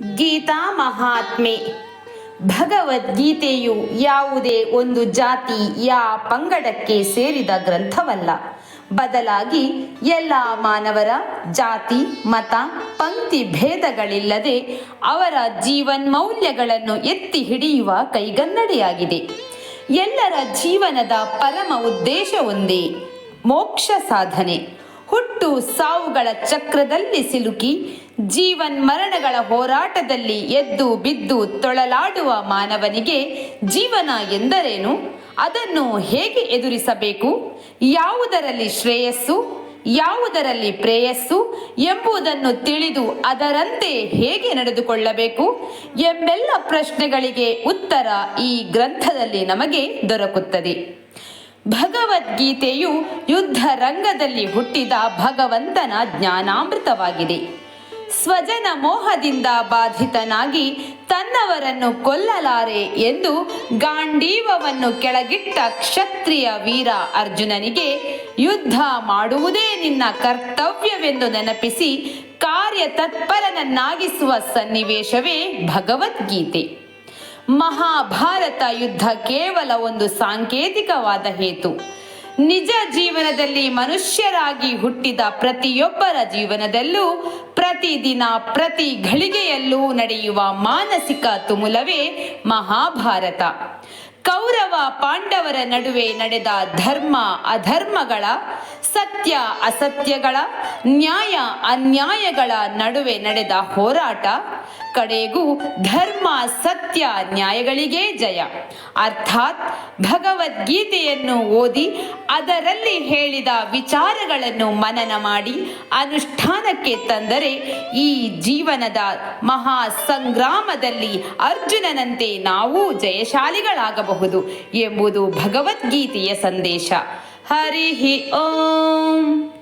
ಗೀತಾ ಮಹಾತ್ಮೆ. ಭಗವದ್ಗೀತೆಯು ಯಾವುದೇ ಒಂದು ಜಾತಿ ಯಾ ಪಂಗಡಕ್ಕೆ ಸೇರಿದ ಗ್ರಂಥವಲ್ಲ. ಬದಲಾಗಿ ಎಲ್ಲ ಮಾನವರ ಜಾತಿ, ಮತ, ಪಂಕ್ತಿ ಭೇದಗಳಿಲ್ಲದೆ ಅವರ ಜೀವನ್ ಮೌಲ್ಯಗಳನ್ನು ಎತ್ತಿ ಹಿಡಿಯುವ ಕೈಗನ್ನಡಿಯಾಗಿದೆ. ಎಲ್ಲರ ಜೀವನದ ಪರಮ ಉದ್ದೇಶ ಒಂದೇ, ಮೋಕ್ಷ ಸಾಧನೆ. ಹುಟ್ಟು ಸಾವುಗಳ ಚಕ್ರದಲ್ಲಿ ಸಿಲುಕಿ ಜೀವನ್ ಮರಣಗಳ ಹೋರಾಟದಲ್ಲಿ ಎದ್ದು ಬಿದ್ದು ತೊಳಲಾಡುವ ಮಾನವನಿಗೆ ಜೀವನ ಎಂದರೇನು? ಅದನ್ನು ಹೇಗೆ ಎದುರಿಸಬೇಕು? ಯಾವುದರಲ್ಲಿ ಶ್ರೇಯಸ್ಸು, ಯಾವುದರಲ್ಲಿ ಪ್ರೇಯಸ್ಸು ಎಂಬುದನ್ನು ತಿಳಿದು ಅದರಂತೆ ಹೇಗೆ ನಡೆದುಕೊಳ್ಳಬೇಕು ಎಂಬೆಲ್ಲ ಪ್ರಶ್ನೆಗಳಿಗೆ ಉತ್ತರ ಈ ಗ್ರಂಥದಲ್ಲಿ ನಮಗೆ ದೊರಕುತ್ತದೆ. ಭಗವದ್ಗೀತೆಯು ಯುದ್ಧ ರಂಗದಲ್ಲಿ ಹುಟ್ಟಿದ ಭಗವಂತನ ಜ್ಞಾನಾಮೃತವಾಗಿದೆ. ಸ್ವಜನ ಮೋಹದಿಂದ ಬಾಧಿತನಾಗಿ ತನ್ನವರನ್ನು ಕೊಲ್ಲಲಾರೆ ಎಂದು ಗಾಂಡೀವವನ್ನು ಕೆಳಗಿಟ್ಟ ಕ್ಷತ್ರಿಯ ವೀರ ಅರ್ಜುನನಿಗೆ ಯುದ್ಧ ಮಾಡುವುದೇ ನಿನ್ನ ಕರ್ತವ್ಯವೆಂದು ನೆನಪಿಸಿ ಕಾರ್ಯತತ್ಪರನನ್ನಾಗಿಸುವ ಸನ್ನಿವೇಶವೇ ಭಗವದ್ಗೀತೆ. ಮಹಾಭಾರತ ಯುದ್ಧ ಕೇವಲ ಒಂದು ಸಾಂಕೇತಿಕವಾದ ಹೇತು. ನಿಜ ಜೀವನದಲ್ಲಿ ಮನುಷ್ಯರಾಗಿ ಹುಟ್ಟಿದ ಪ್ರತಿಯೊಬ್ಬರ ಜೀವನದಲ್ಲೂ ಪ್ರತಿದಿನ ಪ್ರತಿ ಘಳಿಗೆಯಲ್ಲೂ ನಡೆಯುವ ಮಾನಸಿಕ ತುಮುಲವೇ ಮಹಾಭಾರತ. ಕೌರವ ಪಾಂಡವರ ನಡುವೆ ನಡೆದ ಧರ್ಮ ಅಧರ್ಮಗಳ, ಸತ್ಯ ಅಸತ್ಯಗಳ, ನ್ಯಾಯ ಅನ್ಯಾಯಗಳ ನಡುವೆ ನಡೆದ ಹೋರಾಟ ಕಡೆಗೂ ಧರ್ಮ, ಸತ್ಯ, ನ್ಯಾಯಗಳಿಗೆ ಜಯ. ಅರ್ಥಾತ್ ಭಗವದ್ಗೀತೆಯನ್ನು ಓದಿ ಅದರಲ್ಲಿ ಹೇಳಿದ ವಿಚಾರಗಳನ್ನು ಮನನ ಮಾಡಿ ಅನುಷ್ಠಾನಕ್ಕೆ ತಂದರೆ ಈ ಜೀವನದ ಮಹಾ ಸಂಗ್ರಾಮದಲ್ಲಿ ಅರ್ಜುನನಂತೆ ನಾವು ಜಯಶಾಲಿಗಳಾಗಬಹುದು ಎಂಬುದು ಭಗವದ್ಗೀತೆಯ ಸಂದೇಶ. ಹರಿ ಓಂ.